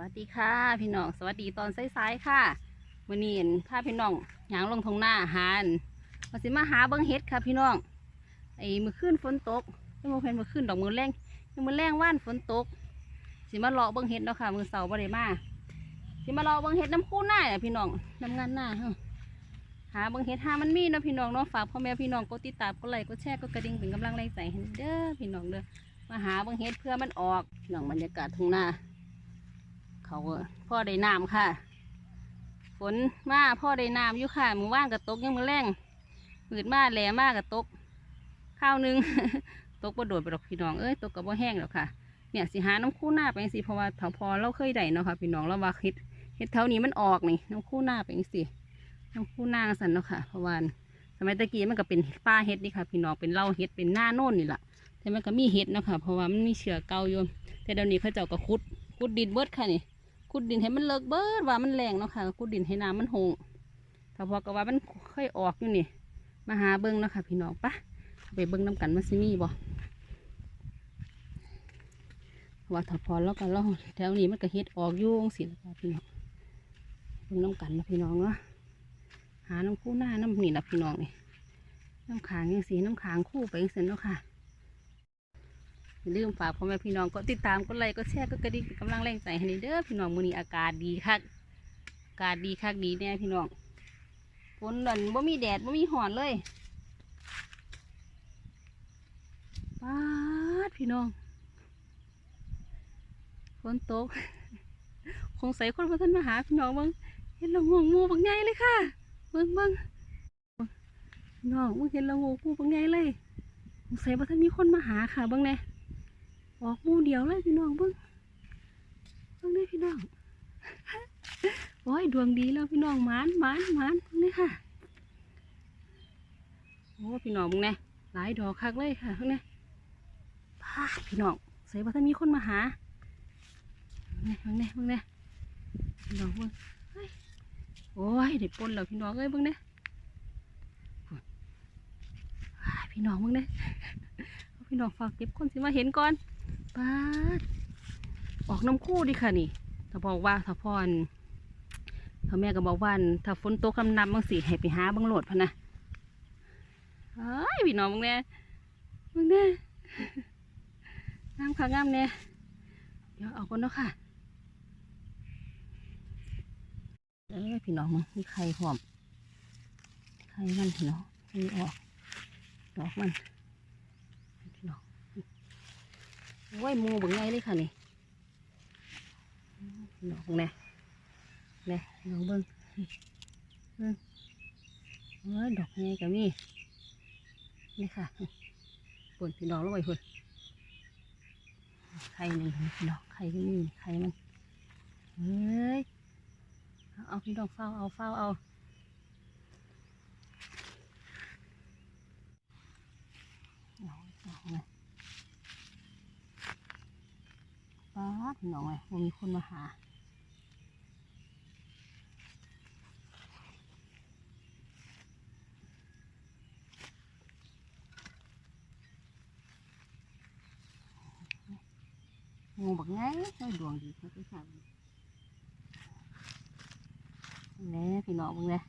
วัสดีค่ะ พี่น้องสวัสดีตอนสายๆค่ะวันนี้เห็นพาพี่น้องหยางลงทงหน้าหารมาสิมาหาเบิ้งเฮ็ดค่ะ พี่น้องไอ้มือขึ้นฝนตกยังบ่เห็นมือขึ้นดอกมือแรงยังมือแรงว่านฝนตก สิมาเลาะเบิ้งเฮ็ดเนาะค่ะ มือเสาบ่ได้มาสิมาเลาะเบิ้งเฮ็ดน้ำคู่หน้าอะพี่น้องน้ำงานหน้าหาเบิ้งเฮ็ดหามันมีเนาะพี่น้องเนาะฝากพ่อแม่พี่น้องกดติดตามกดไลค์กดแชร์กดกระดิ่งเป็นกำลังแรงใจให้เด้อพี่น้องเด้อมาหาเบิ้งเฮ็ดเพื่อมันออกพี่น้องบรรยากาศทุ่งนา เขาพ่อได้น้ำค่ะ ฝนมาพ่อได้น้ำอยู่ค่ะมือว่างกับตกยังมือแรงมืดมาแหลมากกับตกข้าวหนึงตกบ่โดดไปหรอกพี่น้องเอ้ยตกกับบ่แห้งหรอกค่ะเนี่ยสิหาน้ำคู่หน้าไปสิเพราะว่าถวพอเราเคยได้เนาะค่ะพี่น้องเราว่าเฮ็ดเฮ็ดแถวนี้มันออกนี่น้ำคู่หน้าไปสิน้ำคู่หน้าสันเนาะค่ะเพราะว่าสมัยตะกี้มันก็เป็นป้าเฮ็ดนี่ค่ะ พี่น้องเป็นเล่าเฮ็ดเป็นหน้าโน่นนี่แหละแต่มันก็มีเฮ็ดเนาะค่ะเพราะว่ามันมีเชื้อเกาอยู่แต่เดี๋ยวนี้เขาเจ้าก็ขุดขุดดินเบิดค่ะนี่ ขุดดินให้มันเลิกเบิดว่ามันแรงเนาะค่ะขุดดินให้น้ำมันหงถ้าพอก็ว่ามันค่อยออกอยู่นี่ มาหาเบิ้งเนาะค่ะพี่น้องปะไปเบิ้งน้ำกันมาซิมีบ่ว่าถ้าพอแล้วก็เล่าแถวนี้มันก็เฮ็ดออกอยู่งสิละค่ะพี่น้องเบิ้งน้ำกันนะพี่น้องเนาะหาน้ำคู่หน้าน้ำนี่ละพี่น้องนี่น้ำขางยังสีน้ำขางคู่ไปยังเสร็จเนาะค่ะ อย่าลืมฝากพ่อแม่พี่น้องก็ติดตามกดไลค์กดแชร์กดกระดิ่งกำลังแรงใจให้เด้อพี่น้องมื้อนี้อากาศดีคักอากาศดีคักดีแน่พี่น้องฝนนั่นบ่มีแดดบ่มีหอนเลยป๊าดพี่น้องฝนตกคงใส่คนมาท่านมาหาพี่น้องบิ่งเห็นละงงงูบักใหญ่เลยค่ะเบิ่งเบิ่งพี่น้องมึงเห็นละงงงูบักใหญ่เลยคงใส่ว่าท่านมีคนมาหาค่ะบิ่งแน่ ออกมูเดียวเลยพี่น้องเบิ้งเบิ้งเลยพี่น้องโอ้ยดวงดีแล้วพี่น้องมานมานมานนี่ค่ะโอ้พี่น้องเบิ้งแน่หลายดอกคักเลยค่ะเบิ้งแน่พาพี่น้องใส่ว่าถ้ามีคนมาหาเบิ้งแน่เบิ้งแน่เบิ้งแน่พี่น้องเบิ้งเฮ้ยโอ้ยเด็ดปนแล้วพี่น้องเอ้ยเบิ้งแน่พี่น้องเบิ้งแน่พี่น้องฝากเก็บคนสิมาเห็นก่อน ปาดออกน้ำคู่ดิค่ะนี่ถ้าบอกว่าถ้าพรถ้าแม่ก็บอกว่านถ้าฝนตกคำนำบางสิให้ไปหาบางโหลดพะนะเอ้ยพี่น้องบางเนี่ยบางเนี่ยงามค่ะงามเนี่ยเดี๋ยวเอาก่อนเนาะค่ะเอ้ยพี่น้องมึงมีไข่หอมไข่มันพี่น้องมีออกดอกมันพี่น้อง โอ้ยมูบึงไงเลยค่ะนี่ดอกแน่แน่น้องเบิ้งเบิ้งโอ้ยดอกไงก็มีนี่ค่ะปนพี่น้องลงไปพุ่นไข่นี่พี่น้องไข่ก็มีไข่มันเฮ้ยเอาพี่น้องเฝ้าเอาเฝ้าเอาเอาเอาไง ป้าดพี่อยมันมีคนมาหางูบักไงได้ดวงดีเขาไปสั่งแน่พี่น้องมึงเนี่ย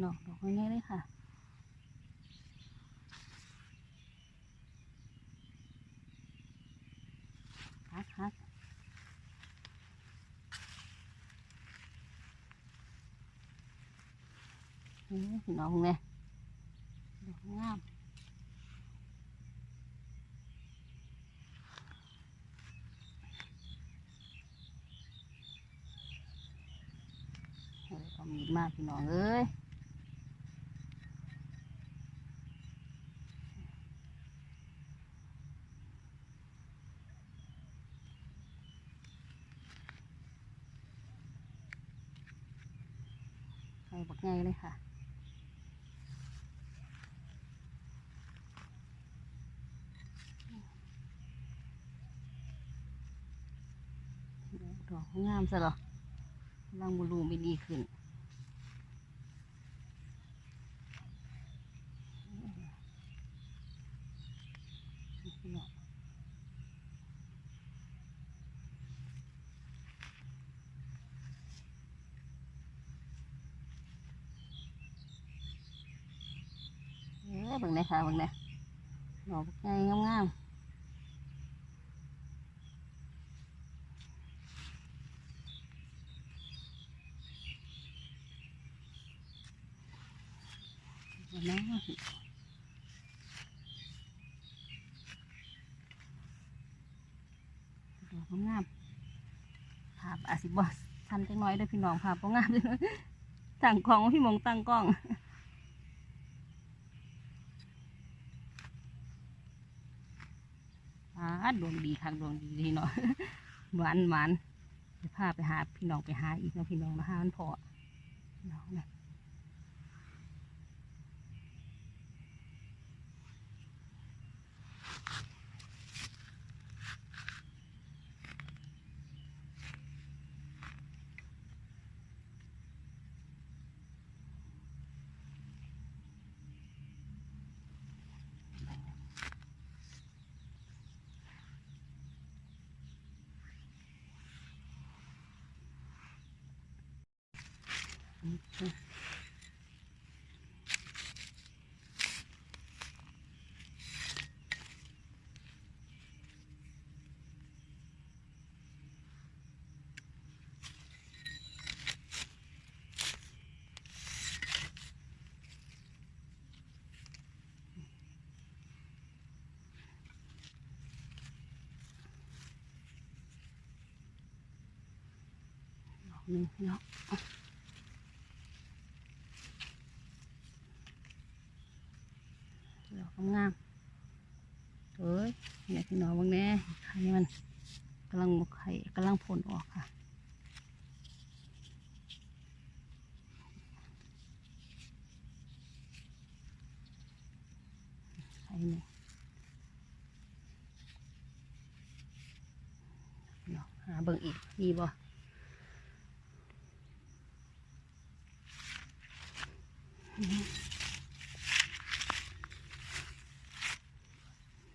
ดอกดอกง่ายเลยค่ะฮักฮักนี่สีน้องเนี่ยดอกงามโอ้ยก็มีมากพี่น้องเอ้ย บักไงเลยค่ะดอกงามซะหรอกำลังบุรูไม่ดีขึ้น ค่ะเบิ่งเลดอกไงงามๆเดี๋ยวนะดอกงามภาพอาสิบอสทันจังน้อยด้วยพี่น้องภาพบ่งามเลยตั้งกล้องว่าพี่มงตั้งกล้องอ่า ดวงดีคักดวงดีพี่น้องหวานหวานเดี๋ยวพาไปหาพี่น้องไปหาอีกนะพี่น้องนะฮะมันพอพี่น้องนะ นึ่งพี่น้องเอาดอกงามๆเอ้ยเนี่ยพี่น้องบางแน่ไข่มันกำลังไข่กำลังผลออกค่ะไข่หนึ่งพี่น้องหา เบิ่ง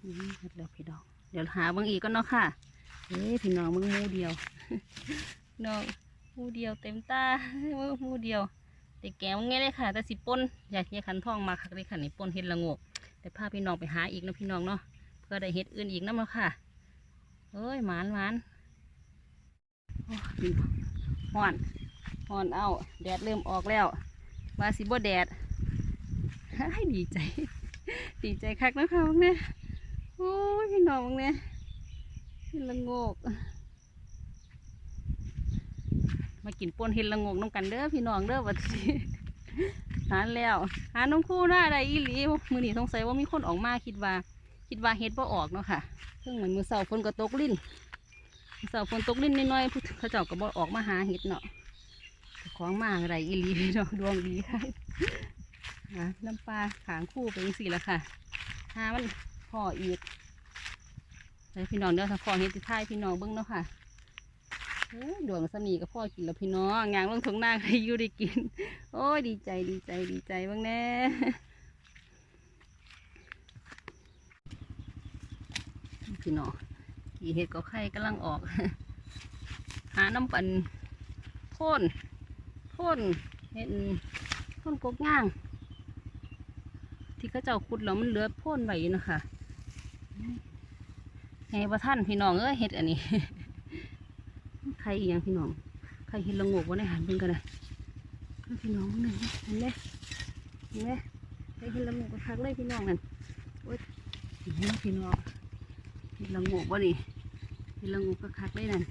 อีกมีบ่เดแล้วพี่น้อง เดี๋ยวหาบางอีกก็เนาะค่ะเฮ้ยพี่น้องมึงมูเดียวน้องมูเดียวเต็มตามูมูเดียวแต่แก้วง่ายเลยค่ะ แต่สิปนอยากเฮียขันทองมาคักเลยค่ะนี่ปนเห็ดละงกแต่พาพี่น้องไปหาอีกนะพี่น้องเนาะ เพื่อได้เห็ดอื่นอีกน้ำแล้วค่ะ เอ้ยหมานหมาน โอ้ยพี่องฮ้อนฮ้อนเอา แดดเริ่มออกแล้วว่าสิบ่แดดให้ดีใจ ดีใจคักนะคะพวกเนี่ยโอ้ยพี่น้องมึงเนี่ยเห็ดละงก มากินป่นเห็ดละงกน้ำกันเด้อพี่น้องเด้อวัดนี้หาแล้ว หาน้องคู่หน้าได้อีหลีมือหนีสงสัยว่ามีคนออกมาคิดว่า คิดว่าเฮ็ดบ่ออกเนาะค่ะเพิ่งเหมือนมือเสาฝนก็ตกลิ้น เสาฝนตกลิ้นนิดหน่อยผู้เขาเจ้าก็บ่ออกมาหาเห็ดเนาะของมาอะไรอีลีพี่น้องดวงดีค่ะน้ำปลาขางคู่ไปจังสี่ละค่ะหามันพ่ออีกแล้วพี่น้องเดี๋ยวถ้าพ่อเฮ็ดสิท้ายพี่น้องเบิ่งเนาะค่ะเอ้ดวงสำนีกับพ่อกินแล้วพี่น้องงางลงทงหน้าใครอยู่ได้กิน โอ้ยดีใจดีใจดีใจบ้างแน่พี่น้อง กี่เห็ดก็ไข่กำลังออก หาน้ำปั่นพ่นพ่นเห็ดพ่นกกง่าง ที่เขาเจ้าขุดแล้วมันเหลือพ่นไว้อยู่นะคะไงว่าท่านพี่น้องเอ้ยเห็ดอันนี้ใครอีหยังพี่น้องใครเห็ดละงกว่าในหันเพิ่งกันนะพี่น้องนั่นเห็นเลยเห็นเลยใครเห็ดละงกก็ทักเลยพี่น้องนั่นโอ้ยเห็นพี่น้อง ละงกว่นี่เห็ดละงกก็คักเลยนั่น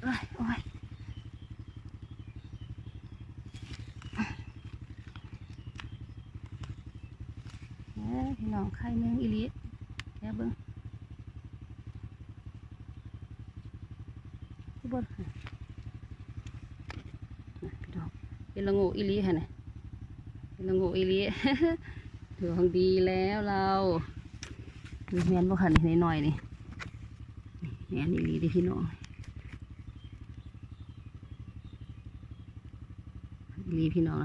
โอ้ยโอ้ยเอ้ยพี่น้องไข่แมงอีลีแค่เบิ้งที่บนค่ะพี่น้องเป็นละงกอีลีค่ะเนี่ยเป็นละงกอีหลีดวงดีแล้วเรา มีแมนบ่ขันนิดหน่อยนี่แมนอีหลีดิพี่น้องลีพี่น้อง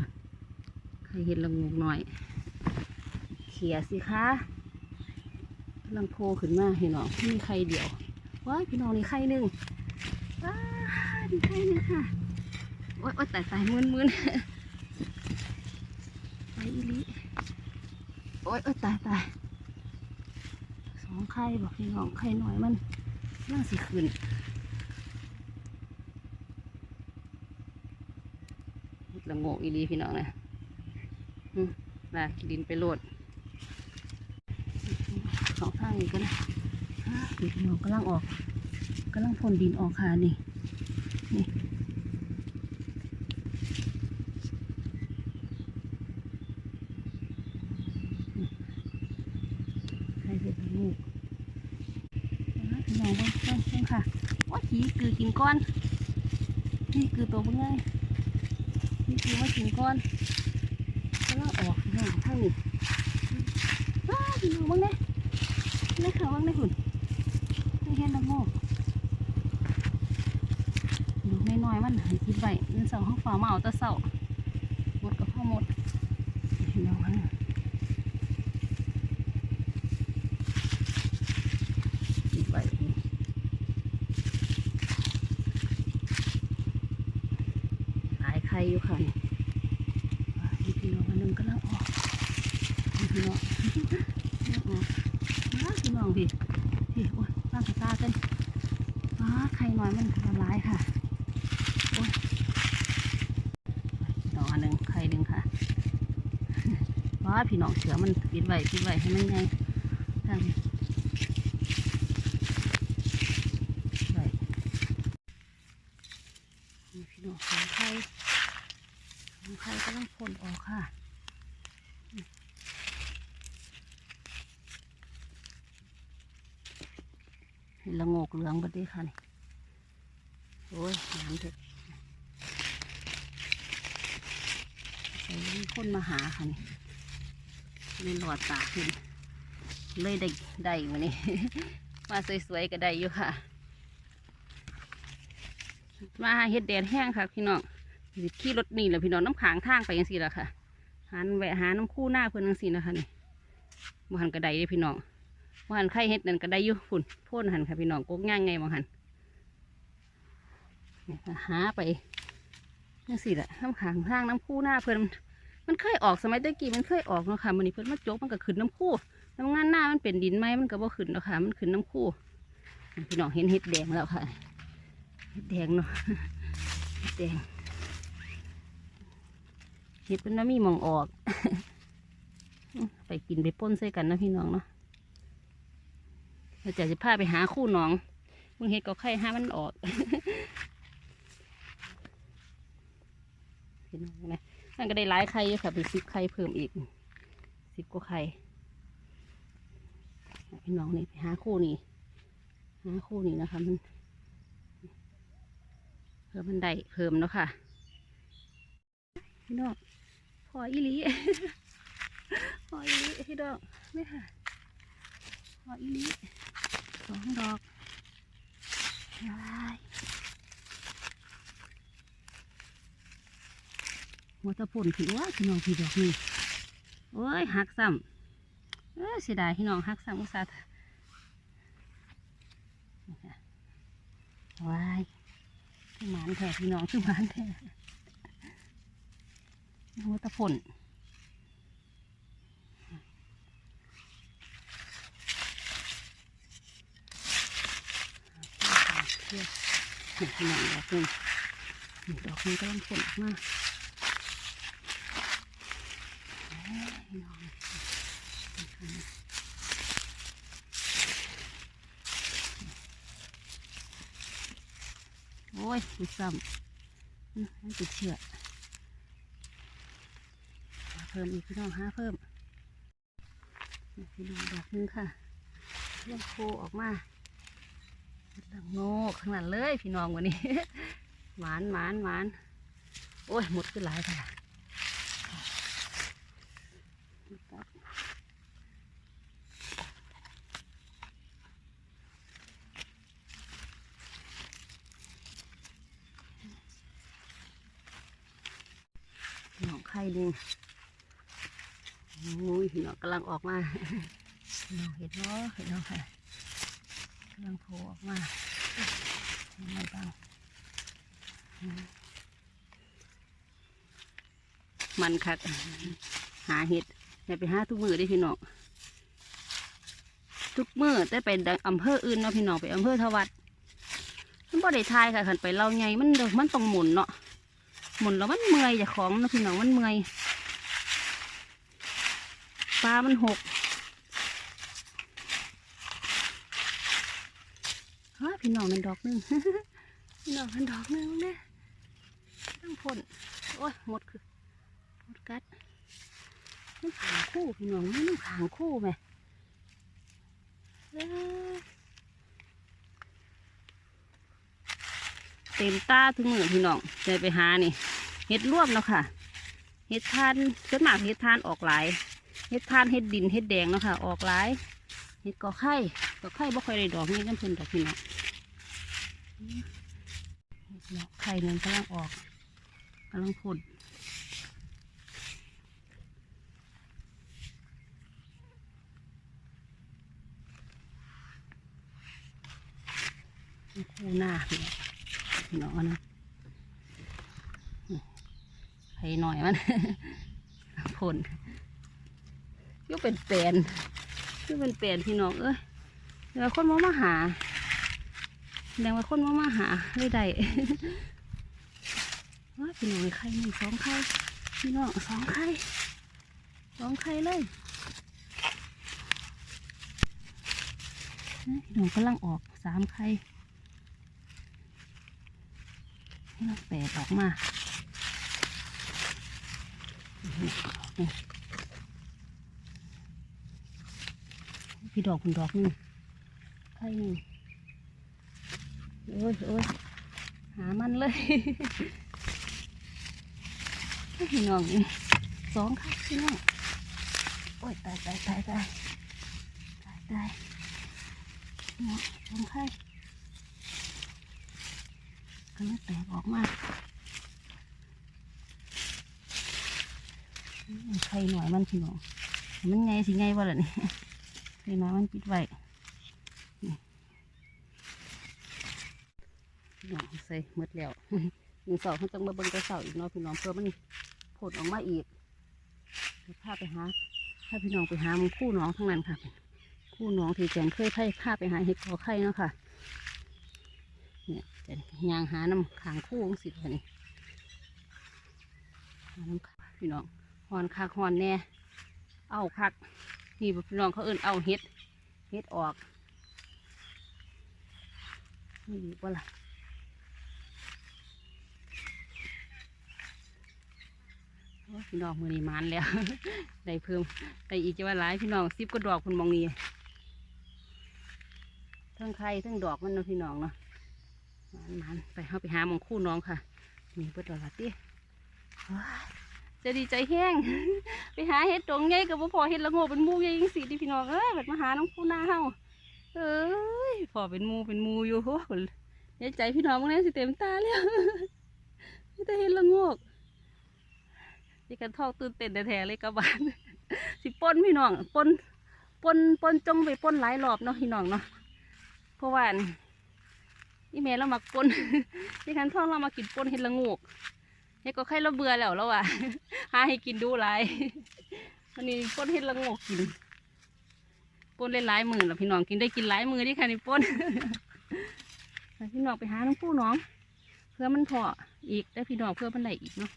ใครเห็นละงูหน่อย เขียสิคะกำลังโพขึ้นมาพี่น้องมีไข่เดียวว้าพี่น้องนี่ไข่หนึ่งว้าดีไข่หนึ่งค่ะโอ๊ยโอ๊ยแต่สายมึนมึนไปอีลีโอ๊ยโอ๊ยตายตาย สองไข่บอกพี่น้องไข่หน่อยมันน่าสิขึ้นละโงกอีหลีพี่น้องนะอืมลากดินไปโหลดสองข้างนี้ก็นะฮะดินออกกำลังออกกำลังพ่นดินออกค่ะนี่นี่ใครเห็นลูกพี่น้องบ้างบ้างบ้างค่ะว่าขี่คือ ก้อน นี่คือตัวเป็นไงนี่คือว่ากินก้อนกำลังออกพี่น้องข้างนี้ว้าพี่น้องบ้างเนี่ยนี่ค่ะว่างในหุ่นไม่เห็นละโมกดูน้อยๆมันหายคิดไว้เงินเสาห้องฟ้ามาเอาตะเสาหมดกับพ่อหมดเห็นแล้วฮะคิดไว้หลายใครอยู่ค่ะนี่ว้ายพี่น้องอันหนึงกำลังออกนี่พี่น้องกำลังออก อ้าพี่น้องพี่พี่โอ้ยป้ากระตากันอ้าไข่น้อย มันละลายค่ะโอ้ยดออันหนึ่งไข่หนึ่งค่ะว้าพี่น้องเสือมันปิดไว้ปิดไว้ให้มันไงทางนี้ไว้พี่น้องของไข่ของไข่กำลังพ่นออกค่ะเห็นละงกเหลืองบดเด้ค่ะนี่โอ้ยน้ำเถอะใส่คนมา หาค่ะนี่เลยหลอดตาขึ้น เลยได้ได้วันนี้ มาสวยๆก็ได้อยู่ค่ะ มาเฮ็ดแดดแห้งค่ะพี่น้องขี่รถนี่แหละพี่น้องน้ำขางทางไปยังสี่ละค่ะหันแวะหาน้ำคู่หน้าเพื่อนยังสี่นะคะนี่บ่หันกระไดเลยพี่น้องว่าหันไข่เฮ็ดนั่นก็ได้อยู่ฝุ่นพ่นหันค่ะพี่น้องกกย่างไงมองหันหาไปนี่สิละน้ำขังทางน้ำคู่หน้าเพิ่อน มันเคยออกสมัยตะกี้มันเคยออกเนาะค่ะมันนี้เพิ่นมาจกมันก็ขึ้นน้ำคู่น้ำงานหน้ามันเป็นดินไหมมันก็บ่ขึ้นเนาะค่ะ มันขึ้นน้ำคู่พี่น้องเห็นเห็ดแดงแล้วค่ะเห็ดแดงเนาะเห็ดแดงเห็ดเป็นน้ำมีมองออก ไปกินไปป้นใส่กันนะพี่น้องเนาะเราจะจะพาไปหาคู่น้องมึงเห็ดก็ไข่ห้ามันออกเห็นไหม นั่นก็ได้หลายไข่อยู่ค่ะไปซิบไข่เพิ่มอีกสิบกว่าไข่พี่น้องนี่ไปหาคู่นี่หาคู่นี่นะคะมันเพิ่มมันได้เพิ่มเนาะค่ะพี่น้องพออีลีพออีลีพี่น้องนี่ค่ะพออีลีสองดอกลาย หัวตะปุ่นถือว่าพี่น้องพี่ดอกนี่โอ้ยหักซ้ำเออเสียดายพี่น้องหักซ้ำอุตส่าห์ว้ายคือหมานแท้พี่น้องคือหมานแท้หัวตะปุ่นเพื่อหนึ่งหนึ่งดอกหนึ่งหนึ่งดอกนี้ก็ต้องผลออก โอ้ยมันซ้ำมันติดเชื้อเพิ่มอีกพี่น้องหาเพิ่มพี่น้องดอกนึงค่ะเรื่องโคออกมาลังโง่ข้างนั้นเลยพี่น้องวันนี้ หวานหวานหวานโอ้ยหมดขึ้นหลายค่ะ ห นึ่งโอ้ยพี่น้องกำลังออกมาพี่น้องเห็นเนาะเห็นเนาะค่ะกำลังโผล่ออกมาเห็นไหมบ้างอืมมันคักหาเห็ดอย่าไปหาทุกมือได้อพี่น้องทุกมือได้ไปอำเภออื่นเนาะพี่น้องไปอำเภอทวัดมันบ่ได้ทายค่ะขันไปเราไงมันเด้อมันต้องหมุนเนาะ หมุนแล้วมันเมื่อยจากของนะพี่น้องมันเมื่อยปลามันหกฮะพี่น้องมันดอกหนึงพี่น้องมันดอกหนึงเนี่ยตั้งพ่นโอ้ยหมดคือหมดกัดมันขางคู่พี่น้องมันขางคู่ไหม เต็มตาทุกมือพี่น้องใจไปหานี่เห็ดร่วมเนาะค่ะเห็ดทานส่วนมากเห็ดทานออกหลายเห็ดทานเห็ดดินเห็ดแดงเนาะค่ะออกหลายเห็ดกอไข่กอไข่บ่ค่อยได้ดอกนี่น้ำเพิ่นดอกพี่น้องเห็ดดอกไข่เนี่ยกำลังออกกำลังผลคู่หน้าพี่น้อง พี่น้องนะไผหน่อยมันผลยุเป็นแปลนยุเป็นแปลนพี่น้องเอ้ยเดี๋ยวคนมามาหาแดงว่าคนมามาหาไม่ได้ว่าพี่น้องไข่หนึ่งสองไข่พี่น้องสองไข่สองไข่เลยนะพี่น้องกำลังออกสามไข่ พี่น้องแปดออกมาพี่ดอกคุณดอกนึงไข่นึ่โอ้ยโอ้ยหามันเลยพี่น้องสองค่ะพี่น้องโอ้ยตายตายตายตายตายตายพี่น้องสองไข่ันแตกออกมาไข่หน่อยมันพี่น้องมันไงสิไงวะล่ะนี่ไข่น้อยมันปิดไว้นี่พี่น้องใส่หมดแล้วหนึ่งสองเขาต้องมาเบิ่งกระเสาอีกเนาะพี่น้องเพื่อมันผลออกมาอีกพาไปหาถ้าพี่น้องไปหามันคู่น้องทั้งนั้นค่ะ คู่น้องที่แจงเคยไพ่พาไปหาเห็ดกอไข่เนาะค่ะ เนี่ยางหาน้ำขางคู่ของสิค่ะนี่น้ำขาพี่น้องหอนคักหอนแน่ เอาคักนี่พี่น้องเขาเอิ้นเอาเห็ดเห็ดออกนี่ดีกว่าล่ะพี่น้องมือนี้มันแล้ว ได้เพิ่มได้อีกจะว่าหลายพี่น้องซิบก็ดอกคุณมองนี่ทั้งไข่ทั้งดอกมันเนาะพี่น้องเนาะ มันมันไปเข้าไปหาหมองคู่น้องค่ะนี่เปิดดอกละติว้จะดีใจแห้ง ไปหาเห็ดตรงไงกับพ่อเห็ดละโงกเป็นมูยังสีที่พี่น้องเอ้ยแบบมาหาน้องคู่หน้าเฮาเอ้ยพอเป็นมูเป็นมูอยู่โหเดี๋ยใจพี่น้องมึงเนี่ยสิเต็มตาแล้วนี่แต่เห็ดละโงกนี่กันทอกตื่นเต้นแท้ๆเลยกระบาลสิป้นพี่น้องป้นป้นป้นจงไปป้นหลายรอบเนาะพี่น้องเนาะเพราะว่า นี่แม่เรามักปนนี่คันท่องเรามากินปนเห็ดละโงกเฮ็ดก็ไข่เราเบื่อแล้วแล้วว่ะหาให้กินดูหลายวันนี้ปนเฮ็ดละโงกกินปนเล่นหลายมือแล้วพี่น้องกินได้กินหลายมือที่ค่ะนี่ปนพี่น้องไปหาน้องผู้น้อง เพื่อมันพออีกได้พี่น้องเพื่อมันไหลอีกเนาะ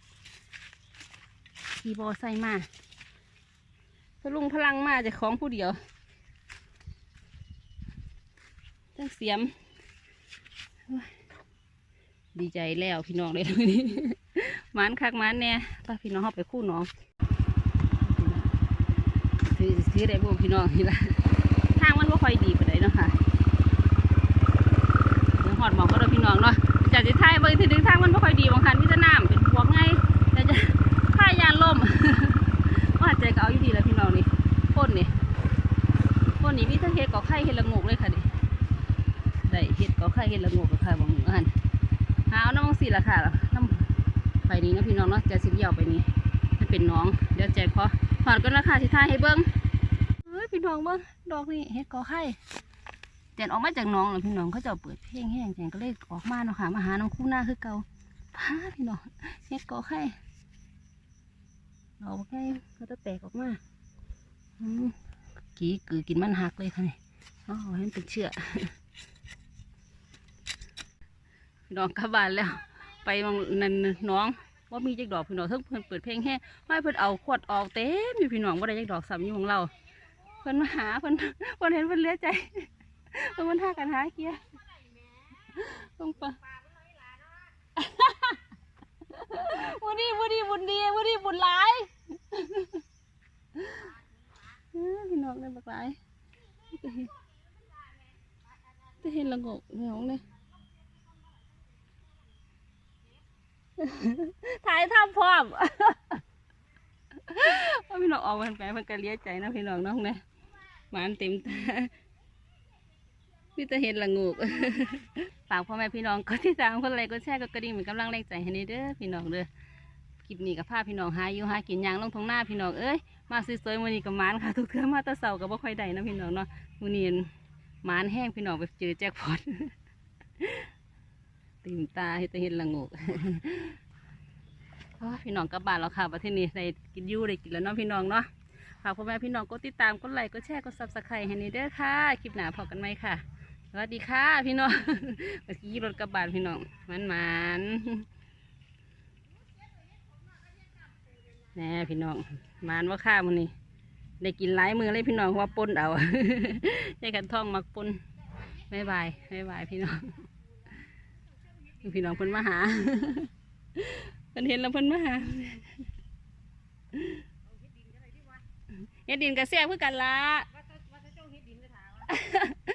ขี่บอใส่มาพลุงพลังมาจากของผู้เดียวตั้งเสียม ดีใจแล้วพี่น้องเลยนี้หมันคักมันเนี่ยป้าพี่น้องเข้าไปคู่น้องถือถือได้บ่พี่น้องนี่ละทางมันว่าค่อยดีไปานใดเนาะค่ะเดี๋ยวหอดหมอกก็เด้อพี่น้องเนาะจากที่ท้ายเบิ่งที่ดึงทางมันว่าค่อยดีบางคันมีแต่น้ำเป็นพวกไงแต่จะพายานล่มว่าใจก็เอาอยู่ดีแล้วพี่น้องนี่พ่นนี่พ่นนี่มีทั้งเห็ดกอไข่เห็ดละงกเลยค่ะ ได้เห็ดกอไข่เห็ดละโงกกับค่ะบางอันหาเอาน้ำมังสีละค่ะน้ำไปนี้นะพี่น้องเนาะจะสิเดียวไปนี้มันเป็นหน้องเดี๋ยวแจกพอหอดก็ราคาที่ท่ายให้เบิ้งเฮ้ยพี่น้องเบิ้งดอกนี่เฮ็ดกอไข่แจนออกมาจากหน้องแล้วพี่น้องเขาจะเอาเปิดเพลงแห้งแจนก็เลยออกมาเนาะค่ะมาหาน้องคู่หน้าคือเก่าพาพี่น้องเฮ็ดกอไข่ดอกไข่เขาจะแตกออกมาอืมกีกือกินมันหักเลยค่ะนี่อ๋อให้มันเป็นเชือกพี่ น้องกลับบ้านแล้ว ไปมองนั่นน้องว่ามีจักดอกพี่น้องเพิ่งเพิ่นเปิดเพลงแห้ไม่เพิ่นเอาขวดออกเต็มอยู่พี่น้องว่าได้จักดอกซ้ำอยู่ของเรา เพิ่นมาหาเพิ่นเพิ่นเห็นเพิ่นเหลี้ยใจเพิ่นมันท่ากันหาเกียร์ต้องปะวันนี้วันนี้บุญดีวันนี้บุญหลายเอ้อพี่น้องเลยบักหลายจะเห็นจะเห็นละงกเหงาเลย ถ่ายทำพร้อมพี่น้องออกมันไปมันก็เลี้ยใจนะพี่น้องน้องนี่ยหวานเต็มตาพี่จะเห็นละงูกฝากพ่อแม่พี่น้องก็ที่ตามคนอะไรก็แชร์ก็กระดิ่งเป็นกำลังแรงใจให้นี่เด้อพี่น้องเด้อคลิปนี้กับพาพี่น้องหาอยู่หากินยางลงทงหน้าพี่น้องเอ้ยมาสวยมื้อนี้กับมานค่ะทุกเทื่อมาตะเสาก็บ่ค่อยได้นะพี่น้องเนาะมือนี้มานแห้งพี่น้องไปเจอแจ็คพอต ตื่นตาให้จะเห็นละงูกพี่น้องกลับบ้านแล้วค่ะประเทศนี้ได้กินยูได้กินแล้วเนาะพี่น้องเนาะฝากพ่อแม่พี่น้องกดติดตามกดไลค์กดแชร์กดซับสไครต์ให้นี่เด้อค่ะคลิปหน้าพอกันไหมค่ะสวัสดีค่ะ พี่น้องเมื่อกี้รถกลับบานพี่น้องมันมันแน่พี่น้องมันว่าข้ามันนี่ได้กินหลายมือเลยพี่น้องว่าปนเอาใช้กันท่องมักปนบายบายบายบายพี่น้อง พี่น้องเพิ่นมาหาเพิ่นเห็นแล้วเพิ่นมาหาเฮ็ดดินกระแซ่บคือกันละ